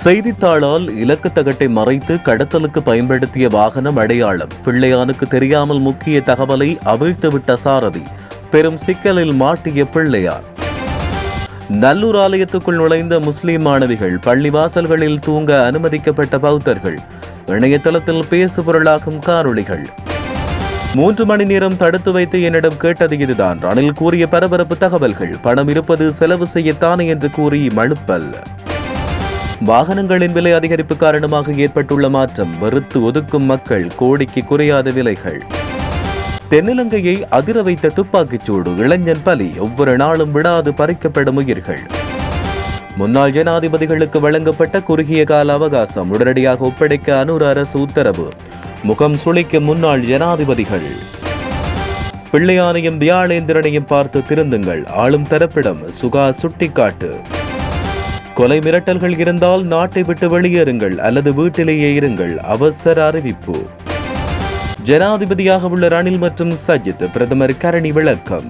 செய்தித்தாளால் இலக்கு தகட்டை மறைத்து கடத்தலுக்கு பயன்படுத்திய வாகனம் அடையாளம். பிள்ளையானுக்கு தெரியாமல் முக்கிய தகவலை அவிழ்த்துவிட்ட சாரதி பெரும் சிக்கலில் மாட்டிய பிள்ளையார். நல்லூர் ஆலயத்துக்குள் நுழைந்த முஸ்லிம் மாணவிகள் பள்ளிவாசல்களில் தூங்க அனுமதிக்கப்பட்ட பௌத்தர்கள் இணையதளத்தில் பேசு பொருளாகும் காரொளிகள் மூன்று மணி நேரம் தடுத்து வைத்து என்னிடம் கேட்டது இதுதான். ரணில் கூறிய பரபரப்பு தகவல்கள் பணம் இருப்பது செலவு செய்யத்தானே என்று கூறி மழுப்பல் வாகனங்களின் விலை அதிகரிப்பு காரணமாக ஏற்பட்டுள்ள மாற்றம் வெறுத்து ஒதுக்கும் மக்கள் கோடிக்கு குறையாத விலைகள். தென்னிலங்கையை அதிர வைத்த துப்பாக்கிச் சூடு இளைஞன் பலி ஒவ்வொரு நாளும் விடாது பறிக்கப்படும் உயிர்கள். முன்னாள் ஜனாதிபதிகளுக்கு வழங்கப்பட்ட குறுகிய கால அவகாசம் உடனடியாக ஒப்படைக்க அனுர அரசு உத்தரவு. முகம் சுளிக்கும் முன்னாள் ஜனாதிபதிகள். பிள்ளையானையும் வியாழேந்திரனையும் பார்த்து திருந்துங்கள். ஆளும் தரப்பிடம் சுகா சுட்டிக்காட்டு. கொலை மிரட்டல்கள் இருந்தால் நாட்டை விட்டு வெளியேறுங்கள் அல்லது வீட்டிலேயே இருங்கள். அவசர அறிவிப்பு. ஜனாதிபதியாக உள்ள ரணில் மற்றும் சஜித் பிரதமர் கரணி விளக்கம்.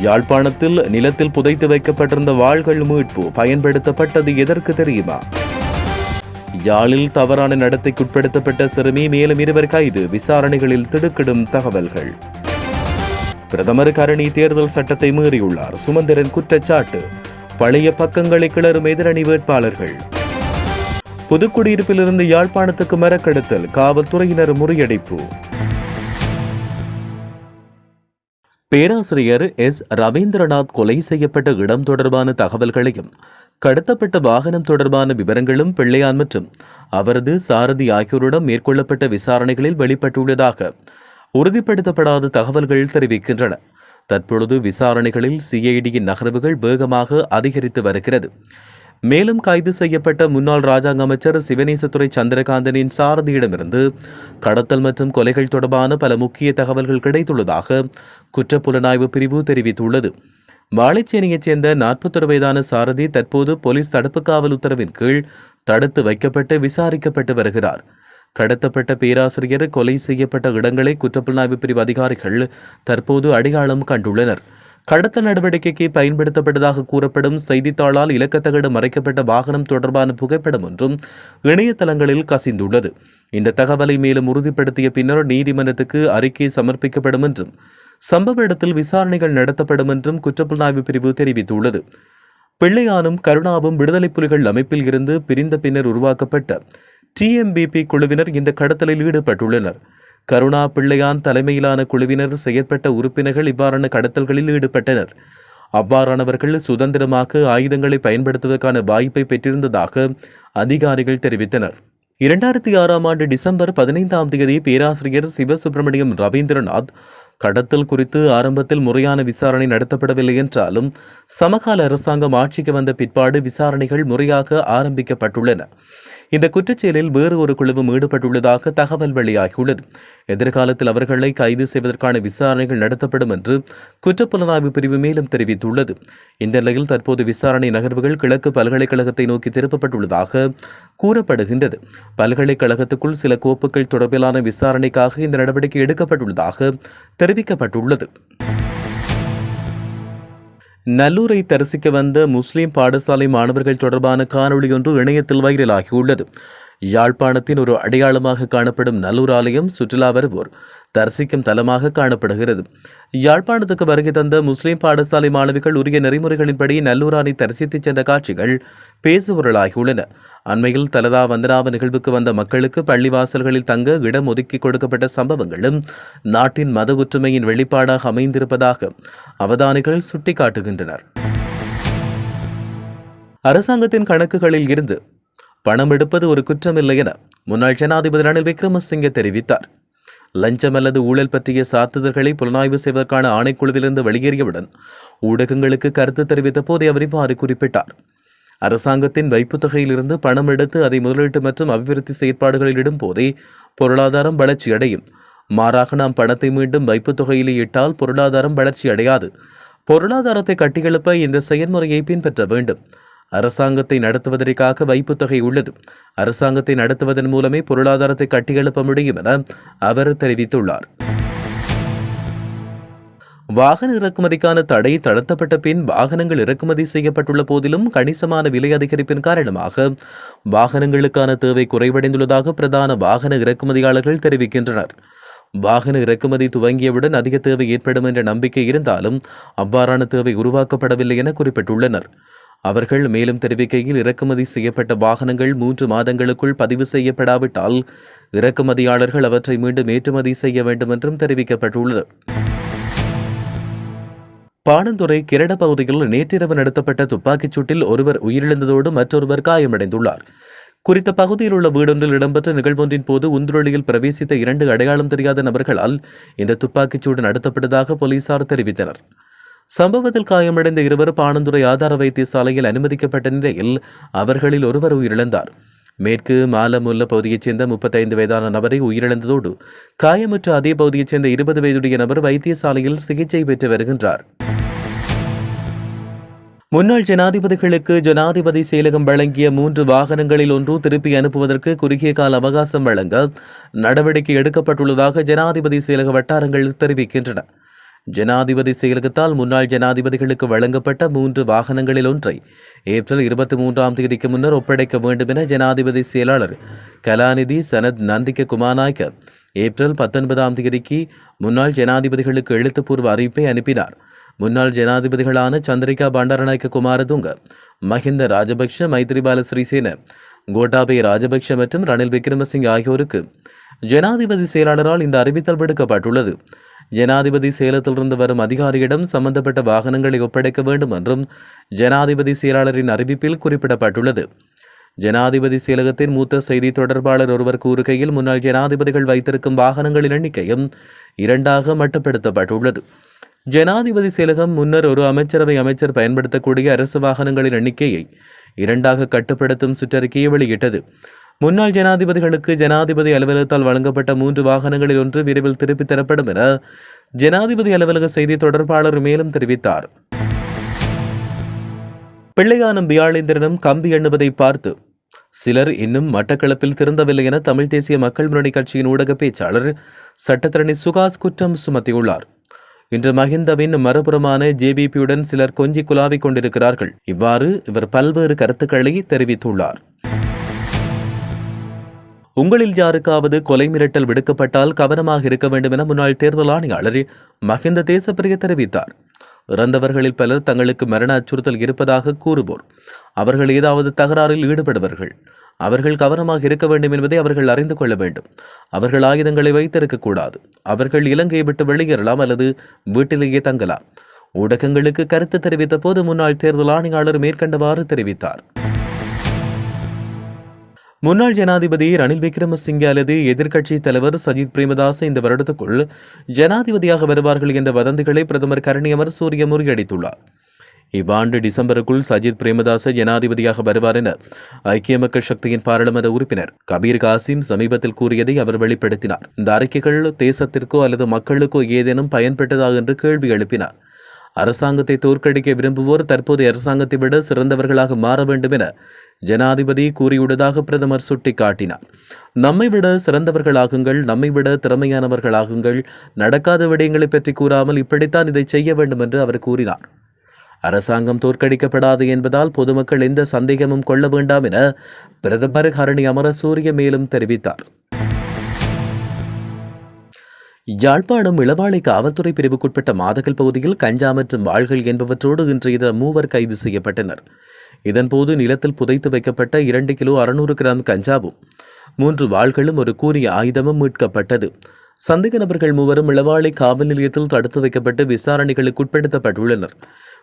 யாழ்ப்பாணத்தில் நிலத்தில் புதைத்து வைக்கப்பட்டிருந்த வாள்கள் மீட்பு பயன்படுத்தப்பட்டது எதற்கு தெரியுமா? யாழில் தவறான நடத்தைக்குட்படுத்தப்பட்ட சிறுமி மேலும் இருவர் கைது விசாரணைகளில் திடுக்கிடும் தகவல்கள். பிரதமர் கரணி தேர்தல் சட்டத்தை மீறியுள்ளார். சுமந்திரன் குற்றச்சாட்டு. பழைய பக்கங்களை கிளறும் எதிரணி வேட்பாளர்கள். புதுக்குடியிருப்பிலிருந்து யாழ்ப்பாணத்துக்கு மரக்கடத்தல் காவல்துறையினர் முறியடிப்பு. பேராசிரியர் எஸ். ரவீந்திரநாத் கொலை செய்யப்பட்ட இடம் தொடர்பான தகவல்களையும் கடத்தப்பட்ட வாகனம் தொடர்பான விவரங்களும் பிள்ளையான் மற்றும் அவரது சாரதி ஆகியோரிடம் மேற்கொள்ளப்பட்ட விசாரணைகளில் வெளிப்பட்டுள்ளதாக உறுதிப்படுத்தப்படாத தகவல்கள் தெரிவிக்கின்றன. தற்பொழுது விசாரணைகளில் சிஐடியின் நகர்வுகள் வேகமாக அதிகரித்து வருகிறது. மேலும் கைது செய்யப்பட்ட முன்னாள் ராஜாங்க அமைச்சர் சிவனேசத்துறை சந்திரகாந்தனின் சாரதியிடமிருந்து கடத்தல் மற்றும் கொலைகள் தொடர்பான பல முக்கிய தகவல்கள் கிடைத்துள்ளதாக குற்றப்புலனாய்வு பிரிவு தெரிவித்துள்ளது. வாழைச்சேனியைச் சேர்ந்த நாற்பத்தொரு வயதான சாரதி தற்போது போலீஸ் தடுப்பு காவல் உத்தரவின் கீழ் தடுத்து வைக்கப்பட்டு விசாரிக்கப்பட்டு வருகிறார். கடத்தப்பட்ட பேராசிரியர் கொலை செய்யப்பட்ட இடங்களை குற்றப்புலனாய்வு பிரிவு அதிகாரிகள் தற்போது அடையாளம் கண்டுள்ளனர். கடத்தல் நடவடிக்கைக்கு பயன்படுத்தப்பட்டதாக கூறப்படும் செய்தித்தாளால் இலக்கத்தகடு மறைக்கப்பட்ட வாகனம் தொடர்பான புகைப்படம் ஒன்றும் இணையதளங்களில் கசிந்துள்ளது. இந்த தகவலை மேலும் உறுதிப்படுத்திய பின்னர் நீதிமன்றத்துக்கு அறிக்கை சமர்ப்பிக்கப்படும் என்றும் சம்பவ இடத்தில் விசாரணைகள் நடத்தப்படும் என்றும் குற்றப்புலனாய்வு பிரிவு தெரிவித்துள்ளது. பிள்ளையானும் கருணாவும் விடுதலை புலிகள் அமைப்பில் இருந்து பிரிந்த பின்னர் உருவாக்கப்பட்ட டிஎம்பிபி குழுவினர் இந்த கடத்தலில் ஈடுபட்டுள்ளனர். கருணா பிள்ளையான் தலைமையிலான குழுவினர் செயற்பட்ட உறுப்பினர்கள் இவ்வாறான கடத்தல்களில் ஈடுபட்டனர். அவ்வாறானவர்கள் சுதந்திரமாக ஆயுதங்களை பயன்படுத்துவதற்கான வாய்ப்பை பெற்றிருந்ததாக அதிகாரிகள் தெரிவித்தனர். இரண்டாயிரத்தி ஆறாம் ஆண்டு டிசம்பர் பதினைந்தாம் தேதி பேராசிரியர் சிவசுப்பிரமணியம் ரவீந்திரநாத் கடத்தல் குறித்து ஆரம்பத்தில் முறையான விசாரணை நடத்தப்படவில்லை என்றாலும் சமகால அரசாங்கம் ஆட்சிக்கு வந்த பிற்பாடு விசாரணைகள் முறையாக ஆரம்பிக்கப்பட்டுள்ளன. இந்த குற்றச்செயலில் வேறு ஒரு குழுவும் ஈடுபட்டுள்ளதாக தகவல் வெளியாகியுள்ளது. எதிர்காலத்தில் அவர்களை கைது செய்வதற்கான விசாரணைகள் நடத்தப்படும் என்று குற்றப்புலனாய்வு பிரிவு மேலும் தெரிவித்துள்ளது. இந்த நிலையில் தற்போது விசாரணை நகர்வுகள் கிழக்கு பல்கலைக்கழகத்தை நோக்கி திருப்பப்பட்டுள்ளதாக கூறப்படுகின்றது. பல்கலைக்கழகத்துக்குள் சில கோப்புகள் தொடர்பிலான விசாரணைக்காக இந்த நடவடிக்கை எடுக்கப்பட்டுள்ளதாக தெரிவிக்கப்பட்டுள்ளது. நல்லூரை தரிசிக்க வந்த முஸ்லிம் பாடசாலை மாணவர்கள் தொடர்பான காணொளி ஒன்று இணையத்தில் வைரலாகியுள்ளது. யாழ்ப்பாணத்தின் ஒரு அடையாளமாக காணப்படும் நல்லூர் ஆலயம் சுற்றுலா வருவோர் தரிசிக்கும் தலமாக காணப்படுகிறது. யாழ்ப்பாணத்துக்கு வருகை தந்த முஸ்லிம் பாடசாலை மாணவிகள் உரிய நெறிமுறைகளின்படி நல்லூரானை தரிசித்துச் சென்ற காட்சிகள் பேசுபொருளாகியுள்ளன. அண்மையில் தலதா வந்தனாவ நிகழ்வுக்கு வந்த மக்களுக்கு பள்ளிவாசல்களில் தங்க இடம் ஒதுக்கி கொடுக்கப்பட்ட சம்பவங்களும் நாட்டின் மத ஒற்றுமையின் வெளிப்பாடாக அமைந்திருப்பதாக அவதானிகள் சுட்டிக்காட்டுகின்றனர். அரசாங்கத்தின் கணக்குகளில் இருந்து பணம் எடுப்பது ஒரு குற்றமில்லை என முன்னாள் ஜனாதிபதி ரணில் விக்ரமசிங்கே தெரிவித்தார். லஞ்சம் அல்லது ஊழல் பற்றிய சாத்துதல்களை புலனாய்வு செய்வதற்கான ஆணைக்குழுவிலிருந்து வெளியேறியவுடன் ஊடகங்களுக்கு கருத்து தெரிவித்த போதே அவர் இவ்வாறு குறிப்பிட்டார். அரசாங்கத்தின் வைப்புத் தொகையிலிருந்து பணம் எடுத்து அதை முதலீட்டு மற்றும் அபிவிருத்தி செயற்பாடுகளில் இடும் போதே பொருளாதாரம் வளர்ச்சியடையும். மாறாக நாம் பணத்தை மீண்டும் வைப்புத் தொகையிலே இட்டால் பொருளாதாரம் வளர்ச்சி அடையாது பொருளாதாரத்தை கட்டியெழுப்ப இந்த செயல்முறையை பின்பற்ற வேண்டும். அரசாங்கத்தை நடத்துவதற்காக வைப்புத் தொகை உள்ளது. அரசாங்கத்தை நடத்துவதன் மூலமே பொருளாதாரத்தை கட்டியெழுப்ப முடியும் என அவர் தெரிவித்துள்ளார். வாகன இறக்குமதிக்கான தடை தளர்த்தப்பட்ட பின் வாகனங்கள் இறக்குமதி செய்யப்பட்டுள்ள போதிலும் கணிசமான விலை அதிகரிப்பின் காரணமாக வாகனங்களுக்கான தேவை குறைவடைந்துள்ளதாக பிரதான வாகன இறக்குமதியாளர்கள் தெரிவிக்கின்றனர். வாகன இறக்குமதி துவங்கியவுடன் அதிக தேவை ஏற்படும் என்ற நம்பிக்கை இருந்தாலும் அவ்வாறான தேவை உருவாக்கப்படவில்லை என குறிப்பிட்டுள்ளனர். அவர்கள் மேலும் தெரிவிக்கையில் இறக்குமதி செய்யப்பட்ட வாகனங்கள் மூன்று மாதங்களுக்குள் பதிவு செய்யப்படாவிட்டால் இறக்குமதியாளர்கள் அவற்றை மீண்டும் ஏற்றுமதி செய்ய வேண்டும் என்றும் தெரிவிக்கப்பட்டுள்ளது. பாணந்துறை கிரட பகுதியில் நேற்றிரவு நடத்தப்பட்ட துப்பாக்கிச் சூட்டில் ஒருவர் உயிரிழந்ததோடு மற்றொருவர் காயமடைந்துள்ளார். குறித்த பகுதியில் உள்ள வீடொன்றில் இடம்பெற்ற நிகழ்வொன்றின் போது உந்துரொலியில் பிரவேசித்த இரண்டு அடையாளம் தெரியாத நபர்களால் இந்த துப்பாக்கிச் சூடு நடத்தப்பட்டதாக போலீசார் தெரிவித்தனர். சம்பவத்தில் காயமடைந்த இருவர் பாணந்துறை ஆதார வைத்தியசாலையில் அனுமதிக்கப்பட்ட நிலையில் அவர்களில் ஒருவர் உயிரிழந்தார். மேற்கு மாலமுல்ல பகுதியைச் சேர்ந்த முப்பத்தைந்து வயதான நபரை உயிரிழந்ததோடு காயமுற்ற அதே பகுதியைச் சேர்ந்த இருபது வயதுடைய நபர் வைத்தியசாலையில் சிகிச்சை பெற்று வருகின்றார். முன்னாள் ஜனாதிபதிகளுக்கு ஜனாதிபதி செயலகம் வழங்கிய மூன்று வாகனங்களில் ஒன்று திருப்பி அனுப்புவதற்கு குறுகிய கால அவகாசம் வழங்க நடவடிக்கை எடுக்கப்பட்டுள்ளதாக ஜனாதிபதி செயலக வட்டாரங்கள் தெரிவிக்கின்றன. ஜனாதிபதி செயலகத்தால் முன்னாள் ஜனாதிபதிகளுக்கு வழங்கப்பட்ட மூன்று வாகனங்களில் ஒன்றை ஏப்ரல் இருபத்தி மூன்றாம் தேதிக்கு முன்னர் ஒப்படைக்க வேண்டும் என ஜனாதிபதி செயலாளர் கலாநிதி சனத் நந்திக்க குமாநாயக்க ஏப்ரல் பத்தொன்பதாம் தேதிக்கு முன்னாள் ஜனாதிபதிகளுக்கு எழுத்துப்பூர்வ அறிவிப்பை அனுப்பினார். முன்னாள் ஜனாதிபதிகளான சந்திரிகா பண்டாரநாயக்க குமாரதுங்க மஹிந்த ராஜபக்ஷ மைத்ரிபால சிறிசேன கோட்டாபய ராஜபக்ஷ மற்றும் ரணில் விக்ரமசிங் ஆகியோருக்கு ஜனாதிபதி செயலாளரால் இந்த அறிவித்தல் விடுக்கப்பட்டுள்ளது. ஜனாதிபதி சேலத்திலிருந்து வரும் அதிகாரியிடம் சம்பந்தப்பட்ட வாகனங்களை ஒப்படைக்க வேண்டும் என்றும் ஜனாதிபதி செயலாளரின் அறிவிப்பில் குறிப்பிடப்பட்டுள்ளது. ஜனாதிபதி செயலகத்தின் மூத்த செய்தி தொடர்பாளர் ஒருவர் கூறுகையில் முன்னாள் ஜனாதிபதிகள் வைத்திருக்கும் வாகனங்களின் எண்ணிக்கையும் இரண்டாக மட்டுப்படுத்தப்பட்டுள்ளது. ஜனாதிபதி செயலகம் முன்னர் ஒரு அமைச்சரவை அமைச்சர் பயன்படுத்தக்கூடிய அரசு வாகனங்களின் எண்ணிக்கையை இரண்டாக கட்டுப்படுத்தும் சுற்றறிக்கையை வெளியிட்டது. முன்னாள் ஜனாதிபதிகளுக்கு ஜனாதிபதி அலுவலகத்தால் வழங்கப்பட்ட மூன்று வாகனங்களில் ஒன்று விரைவில் திருப்பித் தரப்படும் என ஜனாதிபதி அலுவலக செய்தி தொடர்பாளர் மேலும் தெரிவித்தார். பிள்ளையானும் வியாழேந்திரனும் கம்பி எண்ணுவதை பார்த்து சிலர் இன்னும் மட்டக்களப்பில் திறந்தவில்லை என தமிழ் தேசிய மக்கள் முன்னணி கட்சியின் ஊடக பேச்சாளர் சட்டத்தரணி சுகாஸ் குற்றம் சுமத்தியுள்ளார். இன்று மஹிந்தவின் மறுபுறமான ஜேபிபியுடன் சிலர் கொஞ்சி குலாவிக் கொண்டிருக்கிறார்கள். இவ்வாறு இவர் பல்வேறு கருத்துக்களை தெரிவித்துள்ளார். உங்களில் யாருக்காவது கொலை மிரட்டல் விடுக்கப்பட்டால் கவனமாக இருக்க வேண்டும் என முன்னாள் தேர்தல் ஆணையாளர் மஹிந்த தேசப்பிரிய தெரிவித்தார். இறந்தவர்களில் பலர் தங்களுக்கு மரண அச்சுறுத்தல் இருப்பதாக கூறுவோர். அவர்கள் ஏதாவது தகராறில் ஈடுபடுவார்கள். அவர்கள் கவனமாக இருக்க வேண்டும் என்பதை அவர்கள் அறிந்து கொள்ள வேண்டும். அவர்கள் ஆயுதங்களை வைத்திருக்கக்கூடாது அவர்கள் இலங்கையை விட்டு வெளியேறலாம் அல்லது வீட்டிலேயே தங்கலாம். ஊடகங்களுக்கு கருத்து தெரிவித்த போது முன்னாள் தேர்தல் ஆணையாளர் மேற்கண்டவாறு தெரிவித்தார். முன்னாள் ஜனாதிபதி ரணில் விக்ரமசிங்கே அல்லது எதிர்க்கட்சி தலைவர் சஜித் பிரேமதாச இந்த வருடத்துக்குள் ஜனாதிபதியாக வருவார்கள் என்ற வதந்திகளை பிரதமர் கரணியமர் சூரிய முறியடித்துள்ளார். இவ்வாண்டு டிசம்பருக்குள் சஜித் பிரேமதாச ஜனாதிபதியாக வருவார் என ஐக்கிய மக்கள் சக்தியின் பாராளுமன்ற உறுப்பினர் கபீர் காசிம் சமீபத்தில் கூறியதை அவர் வெளிப்படுத்தினார். இந்த அறிக்கைகள் தேசத்திற்கோ அல்லது மக்களுக்கோ ஏதேனும் பயன்பட்டதா என்று கேள்வி எழுப்பினார். அரசாங்கத்தை தோற்கடிக்க விரும்புவோர் தற்போதைய அரசாங்கத்தை விட சிறந்தவர்களாக மாற வேண்டும் என ஜனாதிபதி கூறியுள்ளதாக பிரதமர் சுட்டிக்காட்டினார். நம்மை விட சிறந்தவர்களாகுங்கள் நம்மை விட திறமையானவர்களாகுங்கள் நடக்காத விடயங்களை பற்றி கூறாமல் இப்படித்தான் இதை செய்ய வேண்டும் என்று அவர் கூறினார். அரசாங்கம் தோற்கடிக்கப்படாது என்பதால் பொதுமக்கள் எந்த சந்தேகமும் கொள்ள வேண்டாம் என பிரதமர் ஹரணி அமரசூரிய மேலும் தெரிவித்தார். யாழ்ப்பாணம் இளவாலை காவல்துறை பிரிவுக்குட்பட்ட மாதகல் பகுதியில் கஞ்சா மற்றும் வாள்கள் என்பவற்றோடு இன்று இதர மூவர் கைது செய்யப்பட்டனர். இதன்போது நிலத்தில் புதைத்து வைக்கப்பட்ட இரண்டு கிலோ அறுநூறு கிராம் கஞ்சாவும் மூன்று வாள்களும் ஒரு கூறிய ஆயுதமும் மீட்கப்பட்டது. சந்தேக நபர்கள் மூவரும் இளவாலை காவல் நிலையத்தில் தடுத்து வைக்கப்பட்டு விசாரணைகளுக்கு உட்படுத்தப்பட்டுள்ளனர்.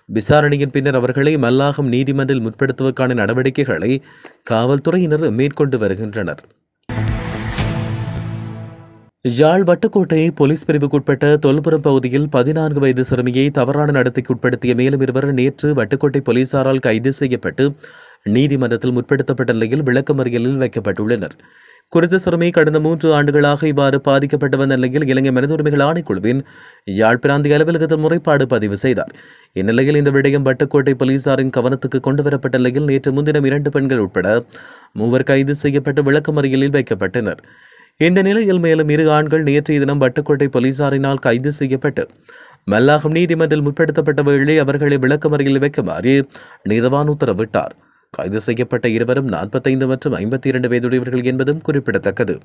விசாரணையின் பின்னர் அவர்களை மல்லாகம் நீதிமன்றில் முற்படுத்துவதற்கான நடவடிக்கைகளை காவல்துறையினர் மேற்கொண்டு வருகின்றனர். யாழ் வட்டுக்கோட்டை போலீஸ் பிரிவுக்குட்பட்ட தொல்புரம் பகுதியில் பதினான்கு வயது சிறுமியை தவறான நடத்தைக்கு உட்படுத்திய மேலும் இருவர் நேற்று வட்டுக்கோட்டை போலீசாரால் கைது செய்யப்பட்டு நீதிமன்றத்தில் முற்படுத்தப்பட்ட நிலையில் விளக்கமறியலில் வைக்கப்பட்டுள்ளனர். குறித்த சிறுமி கடந்த மூன்று ஆண்டுகளாக இவ்வாறு பாதிக்கப்பட்டு வந்த நிலையில் இலங்கை மனித உரிமைகள் ஆணைக்குழுவின் யாழ் பிராந்திய அலுவலகத்தில் முறைப்பாடு பதிவு செய்தார். இந்நிலையில் இந்த விடயம் வட்டுக்கோட்டை போலீசாரின் கவனத்துக்கு கொண்டுவரப்பட்ட நிலையில் நேற்று முன்தினம் இரண்டு பெண்கள் உட்பட மூவர் கைது செய்யப்பட்டு விளக்கமறியலில் வைக்கப்பட்டனர். இந்த நிலையில் மேலும் இரு ஆண்கள் நேற்றைய தினம் வட்டுக்கோட்டை போலீசாரினால் கைது செய்யப்பட்டு மல்லாகம் நீதிமன்றில் முற்படுத்தப்பட்ட வேளை அவர்களை விளக்கமறையில் வைக்குமாறு நீதவான் உத்தரவிட்டார். கைது செய்யப்பட்ட இருவரும் நாற்பத்தைந்து மற்றும் ஐம்பத்தி இரண்டு வயதுடையவர்கள் என்பதும் குறிப்பிடத்தக்கது.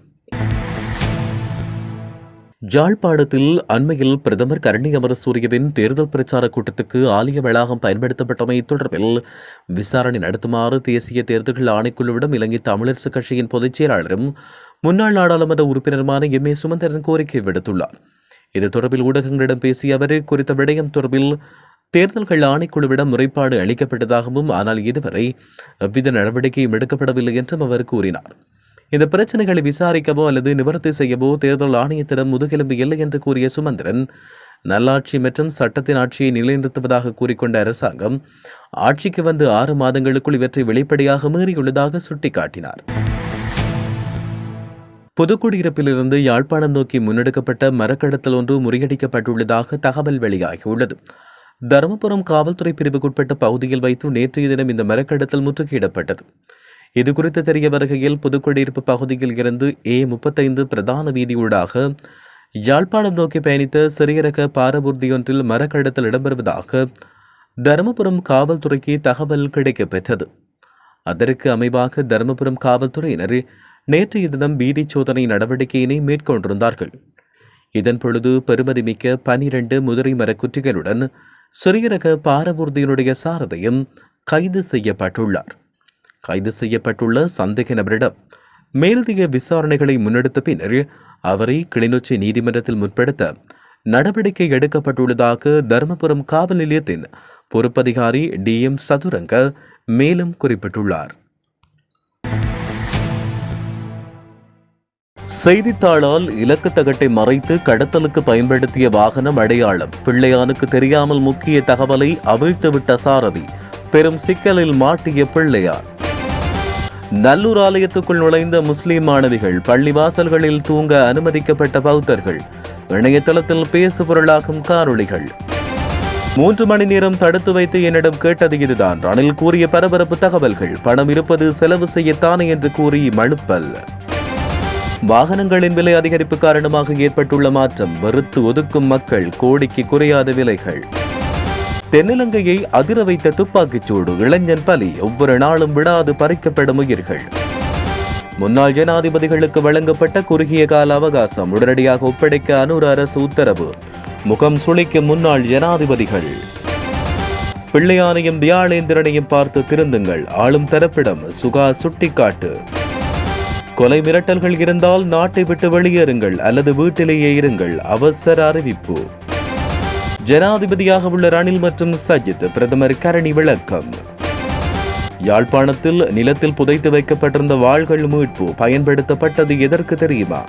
ஜாழ்ப்பாணத்தில் அண்மையில் பிரதமர் கரணி அமரசூரியவின் தேர்தல் பிரச்சார கூட்டத்துக்கு ஆலய வளாகம் பயன்படுத்தப்பட்டமை தொடர்பில் விசாரணை நடத்துமாறு தேசிய தேர்தல்கள் ஆணைக்குழுவிடம் இலங்கை தமிழரசு கட்சியின் பொதுச் செயலாளரும் முன்னாள் நாடாளுமன்ற உறுப்பினருமான எம் ஏ சுமந்திரன் கோரிக்கை விடுத்துள்ளார். இது தொடர்பில் ஊடகங்களிடம் பேசிய அவர் குறித்த விடயம் தொடர்பில் தேர்தல்கள் ஆணைக்குழுவிடம் முறைப்பாடு அளிக்கப்பட்டதாகவும் ஆனால் இதுவரை எவ்வித நடவடிக்கையும் எடுக்கப்படவில்லை என்றும் அவர் கூறினார். இந்த பிரச்சனைகளை விசாரிக்கவோ அல்லது நிவர்த்தி செய்யவோ தேர்தல் ஆணையத்திடம் முதுகெலும்பு இல்லை என்று கூறிய சுமந்திரன் நல்லாட்சி மற்றும் சட்டத்தின் ஆட்சியை நிலைநிறுத்துவதாக கூறிக்கொண்ட அரசாங்கம் ஆட்சிக்கு வந்து ஆறு மாதங்களுக்குள் இவற்றை வெளிப்படையாக மீறியுள்ளதாக சுட்டிக்காட்டினார். புதுக்குடியிருப்பிலிருந்து யாழ்ப்பாணம் நோக்கி முன்னெடுக்கப்பட்ட மரக்கடத்தல் ஒன்று முறியடிக்கப்பட்டுள்ளதாக தகவல் வெளியாகியுள்ளது. தருமபுரம் காவல்துறை பிரிவுக்குட்பட்ட பகுதியில் வைத்து நேற்றைய தினம் இந்த மரக்கடத்தல் முற்றுகையிடப்பட்டது. இது குறித்து தெரிய வருகையில் புதுக்குடியிருப்பு பகுதியில் இருந்து ஏ முப்பத்தைந்து பிரதான வீதியூடாக யாழ்ப்பாணம் நோக்கி பயணித்த சிறிய ரக பாரபூர்தியொன்றில் மரக்கடத்தல் இடம்பெறுவதாக தருமபுரம் காவல்துறைக்கு தகவல் கிடைக்கப்பெற்றது. அதற்கு அமைவாக தருமபுரம் காவல்துறையினர் நேற்றைய தினம் வீதி சோதனை நடவடிக்கையினை மேற்கொண்டிருந்தார்கள். இதன் பொழுது பெருமதிமிக்க பனிரண்டு முதிரை மரக்குற்றிகளுடன் சிறியரக சிறிய சாரதையும் கைது செய்யப்பட்டுள்ளார். கைது செய்யப்பட்டுள்ள சந்தேக நபரிடம் மேலதிக விசாரணைகளை முன்னெடுத்த பின்னர் அவரை கிளிநொச்சி நீதிமன்றத்தில் முற்படுத்த நடவடிக்கை எடுக்கப்பட்டுள்ளதாக தருமபுரம் காவல் நிலையத்தின் பொறுப்பதிகாரி டி எம் சதுரங்க மேலும் குறிப்பிட்டுள்ளார். செய்தித்தாளால் இலக்கு தகட்டை மறைத்து கடத்தலுக்கு பயன்படுத்திய வாகனம் அடையாளம். பிள்ளையானுக்கு தெரியாமல் முக்கிய தகவலை அவிழ்த்துவிட்ட சாரதி பெரும் சிக்கலில் மாட்டிய பிள்ளையார். நல்லூர் ஆலயத்துக்குள் நுழைந்த முஸ்லிம் மாணவிகள் பள்ளிவாசல்களில் தூங்க அனுமதிக்கப்பட்ட பௌத்தர்கள் இணையதளத்தில் பேசு பொருளாகும் காரொளிகள் மூன்று மணி நேரம் தடுத்து வைத்து என்னிடம் கேட்டது இதுதான். ரணில் கூறிய பரபரப்பு தகவல்கள் பணம் இருப்பது செலவு செய்யத்தானே? என்று கூறி மழுப்பல் வாகனங்களின் விலை அதிகரிப்பு காரணமாக ஏற்பட்டுள்ள மாற்றம் வெறுத்து ஒதுக்கும் மக்கள் கோடிக்கு குறையாத விலைகள். தென்னிலங்கையை அதிர வைத்த துப்பாக்கிச் சூடு இளைஞன் பலி ஒவ்வொரு நாளும் விடாது பறிக்கப்படும் உயிர்கள். முன்னாள் ஜனாதிபதிகளுக்கு வழங்கப்பட்ட குறுகிய கால அவகாசம் உடனடியாக ஒப்படைக்க அனுர அரசு உத்தரவு. முகம் சுளிக்கும் முன்னாள் ஜனாதிபதிகள். பிள்ளையானையும் வியாழேந்திரனையும் பார்த்து திருந்துங்கள். ஆளும் தரப்பிடம் சுகா சுட்டிக்காட்டு. கொலை மிரட்டல்கள் இருந்தால் நாட்டை விட்டு வெளியேறுங்கள் அல்லது வீட்டிலேயே இருங்கள். அவசர அறிவிப்பு. ஜனாதிபதியாக உள்ள ரணில் மற்றும் சஜித் பிரதமர் கரணி விளக்கம். யாழ்ப்பாணத்தில் நிலத்தில் புதைத்து வைக்கப்பட்டிருந்த வாள்கள் மீட்பு பயன்படுத்தப்பட்டது எதற்கு தெரியுமா?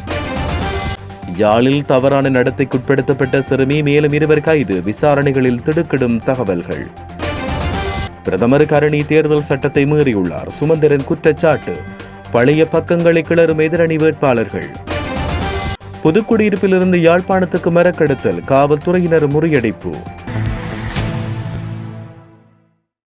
யாழில் தவறான நடத்தைக்குட்படுத்தப்பட்ட சிறுமி மேலும் இருவர் கைது விசாரணைகளில் திடுக்கிடும் தகவல்கள். பிரதமர் கரணி தேர்தல் சட்டத்தை மீறியுள்ளார். சுமந்திரன் குற்றச்சாட்டு. பழைய பக்கங்களை கிளறும் எதிரணி வேட்பாளர்கள். புதுக்குடியிருப்பிலிருந்து யாழ்ப்பாணத்துக்கு மரக்கடத்தல் காவல்துறையினர் முறியடிப்பு.